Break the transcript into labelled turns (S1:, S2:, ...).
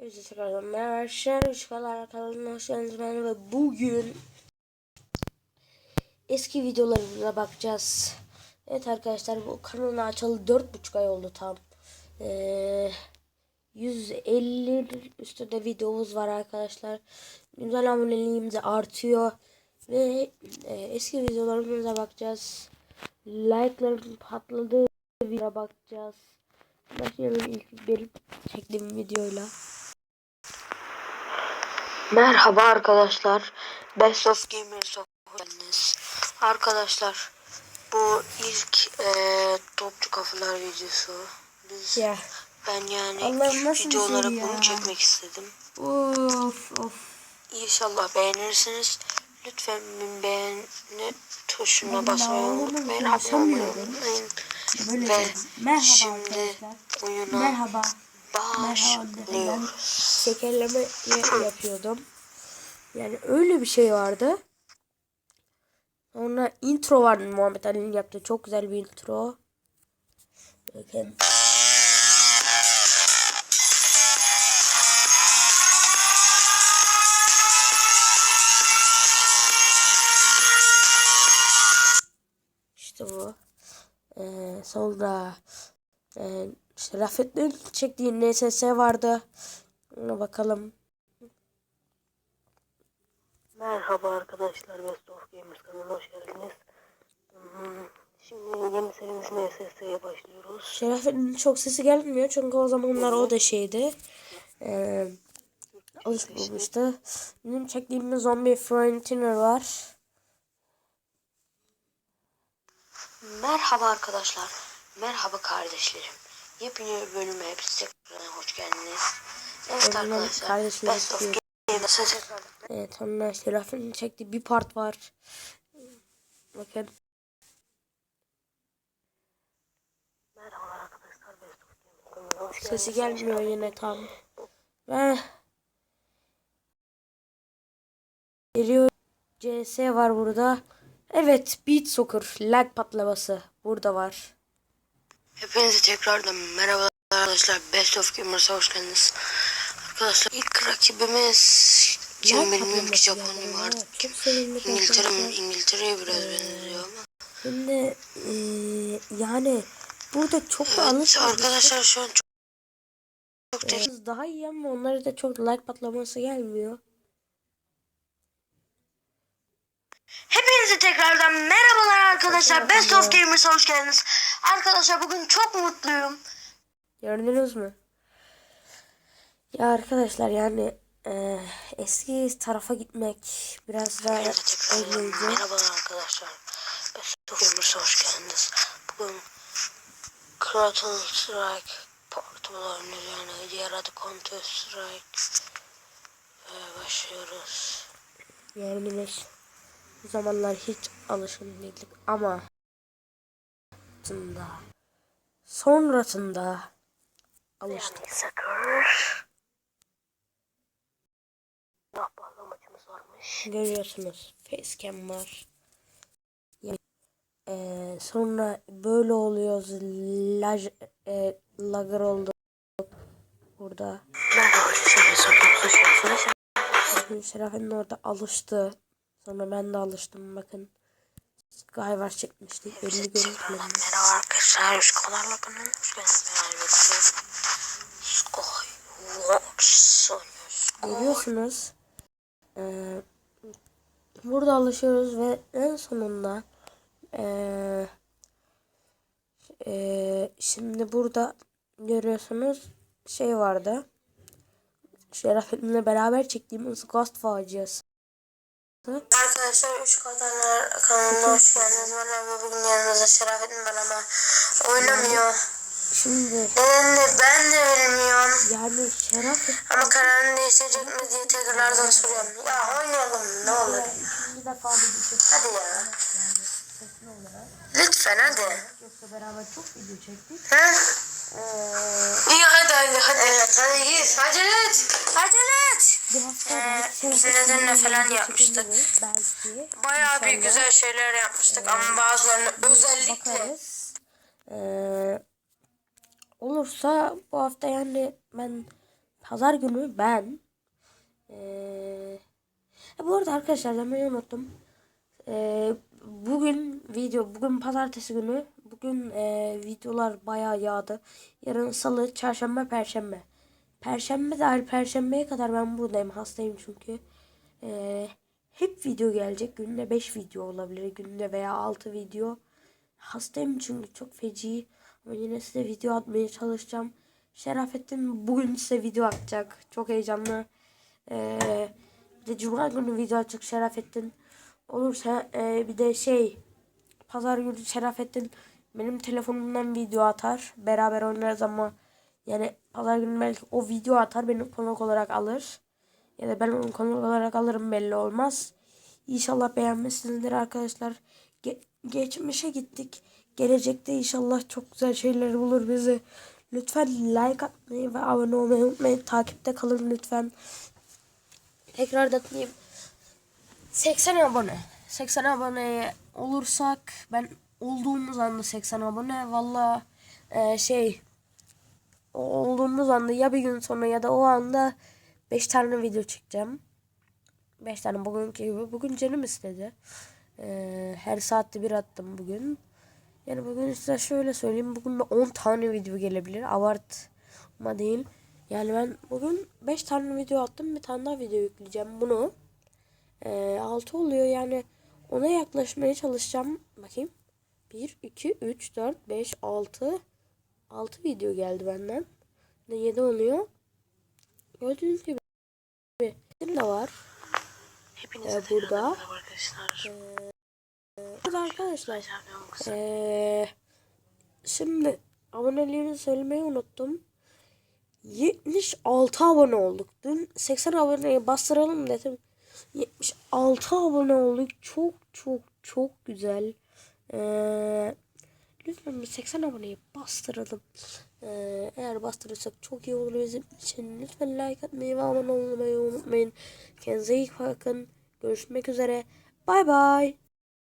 S1: Hepsi tekrardan merhaba arkadaşlar. Işıklar kanalına hoş geldiniz. Ben ve bugün eski videolarımıza bakacağız. Evet arkadaşlar bu kanalı açalı 4,5 ay oldu tam. Ee, 150 üstünde videomuz var arkadaşlar. Güzel aboneliğimiz artıyor. Ve e, eski videolarımıza bakacağız. Like'ların patladığı videoya bakacağız. Başlayalım ilk benim çektiğim videoyla. Merhaba arkadaşlar. Best of Gamers hoş geldiniz. Arkadaşlar bu ilk eee topçu kafalar videosu. Biz
S2: Ya.
S1: ben yani
S2: bir
S1: video
S2: şey
S1: olarak
S2: ya?
S1: bunu çekmek istedim.
S2: Of of.
S1: İnşallah beğenirsiniz. Lütfen beğeni tuşuna
S2: Ben
S1: basmayı unutmayın. Abone olmayı unutmayın. Ve.
S2: Merhaba
S1: şimdi
S2: arkadaşlar.
S1: oyuna
S2: Merhaba.
S1: Başlıyoruz.
S2: Şekerleme yapıyordum. Yani öyle bir şey vardı. Sonra intro vardı Muhammed Ali'nin yaptığı çok güzel bir intro. Bakın. İşte bu. Ee, sonra e, işte Rafet'in çektiği NSS vardı. Ona bakalım.
S1: Merhaba arkadaşlar, Best of Gamers kanalına hoş geldiniz. Hmm, Şimdi yeni serimiz NSS'ye başlıyoruz.
S2: Şeref'in çok sesi gelmiyor çünkü o zamanlar o da şeydi. Ee, alışmamıştı. Benim çektiğimiz Zombie Frontiner var.
S1: Merhaba arkadaşlar, merhaba kardeşlerim. Yepyeni bir bölüme hepsi hoş geldiniz. Evet arkadaşlar, Best of
S2: Evet sonra Şeref'in çektiği bir part var. Bakın.
S1: merhabalar arkadaşlar, Best of.
S2: Sesi gelmiyor yine tam. Ve geliyor. CS var burada. Evet Beat Soccer lag patlaması burada var.
S1: Hepinize tekrardan merhabalar arkadaşlar, Best of Gamers'a hoş geldiniz. Arkadaşlar ilk rakibimiz kim bilmiyorum ki Japonya.
S2: Evet, Çok sevindik
S1: İngiltere,
S2: arkadaşlar.
S1: İngiltere'ye biraz benziyor ama.
S2: Şimdi eee, yani burada çok da
S1: Evet,
S2: alışmadık.
S1: arkadaşlar şu an çok, çok
S2: Biz daha iyi ama onlara da çok like patlaması gelmiyor.
S1: Hepinize tekrardan merhabalar arkadaşlar. Best of Gamers'a hoş geldiniz. Arkadaşlar bugün çok mutluyum.
S2: Gördünüz mü? Ya arkadaşlar yani eee, eski tarafa gitmek biraz daha eğlenceli.
S1: merhabalar arkadaşlar. Best of Gamers'a hoş geldiniz. Bugün Kraton Strike oynuyoruz yani diğer adı Counter Strike. Ee, başlıyoruz.
S2: Biz bu zamanlar hiç alışkın değildik ama sonrasında sonrasında alıştık. Görüyorsunuz facecam var. Yani, eee, sonra böyle oluyoruz. Laj, e, lager oldu burada.
S1: Merhaba
S2: Şeref'in orada alıştı. Sonra ben de alıştım bakın. Skyver çekmiştik. Belli görüntülerinde.
S1: Merhaba arkadaşlar. Kanalına hoş geldiniz. Merhaba. Skyworks oynuyoruz.
S2: Görüyorsunuz. Eee, burada alışıyoruz ve en sonunda eee, eee, şimdi burada görüyorsunuz şey vardı. Şerefettin'le beraber çektiğimiz Ghost faciası.
S1: Arkadaşlar 3 kadarlar kanalına hoş geldiniz. Merhaba bugün yanımızda Şerafettin var ama oynamıyor.
S2: Şimdi
S1: Nedenini ben de bilmiyorum.
S2: yani Şerefettin
S1: Ama kararını değiştirecek mi diye tekrardan soruyorum. Ya oynayalım ne olur.
S2: ikinci defa video çektik.
S1: Hadi ya.
S2: Sesli olarak.
S1: Lütfen hadi.
S2: Yoksa beraber çok video çektik.
S1: Ha?
S2: Eee
S1: İyi hadi hadi hadi. Evet hadi git. Acele et. Acele et. Ee, nedenle falan yapmıştık.
S2: Belki.
S1: Bayağı bir güzel şeyler yapmıştık ama bazılarını özellikle
S2: bakarız. Ee, olursa bu hafta yani ben pazar günü ben eee e, bu arada arkadaşlar demeyi unuttum. Eee, bugün video bugün pazartesi günü bugün eee, videolar bayağı yağdı. Yarın salı, çarşamba, perşembe. Perşembe dahil perşembeye kadar ben buradayım. Hastayım çünkü. Eee, hep video gelecek. Günde 5 video olabilir. Günde veya 6 video. Hastayım çünkü çok feci. Ama yine size video atmaya çalışacağım. Şerafettin bugün size video atacak. Çok heyecanlı. Eee bir de Cuma günü video atacak Şerafettin. Olursa eee, bir de şey Pazar günü Şerafettin benim telefonumdan video atar. Beraber oynarız ama yani pazar günü belki o video atar beni konuk olarak alır. Ya da ben onu konuk olarak alırım belli olmaz. İnşallah beğenmişsinizdir arkadaşlar. Ge- geçmişe gittik. Gelecekte inşallah çok güzel şeyler bulur bizi. Lütfen like atmayı ve abone olmayı unutmayın. Takipte kalın lütfen. Tekrar da atlayayım. 80 abone. 80 aboneye olursak ben olduğumuz anda 80 abone valla e, şey olduğumuz anda ya bir gün sonra ya da o anda 5 tane video çekeceğim. 5 tane bugünkü gibi. Bugün canım istedi. E, her saatte bir attım bugün. Yani bugün size şöyle söyleyeyim. Bugün de 10 tane video gelebilir. Abartma değil. Yani ben bugün 5 tane video attım. Bir tane daha video yükleyeceğim. Bunu e, 6 oluyor yani ona yaklaşmaya çalışacağım. Bakayım. 1, 2, 3, 4, 5, 6. 6 video geldi benden. Ne 7 oluyor. Gördüğünüz gibi. Bir de var.
S1: Hepinize
S2: Ee, burada.
S1: arkadaşlar.
S2: Burada arkadaşlar.
S1: Kızı.
S2: Ee, şimdi aboneliğini söylemeyi unuttum. 76 abone olduk. Dün 80 aboneye bastıralım dedim. 76 abone olduk. Çok çok çok güzel. Ee, lütfen bir 80 aboneyi bastıralım. Ee, eğer bastırırsak çok iyi olur bizim için. Lütfen like atmayı ve abone olmayı unutmayın. Kendinize iyi bakın. Görüşmek üzere. Bay bay.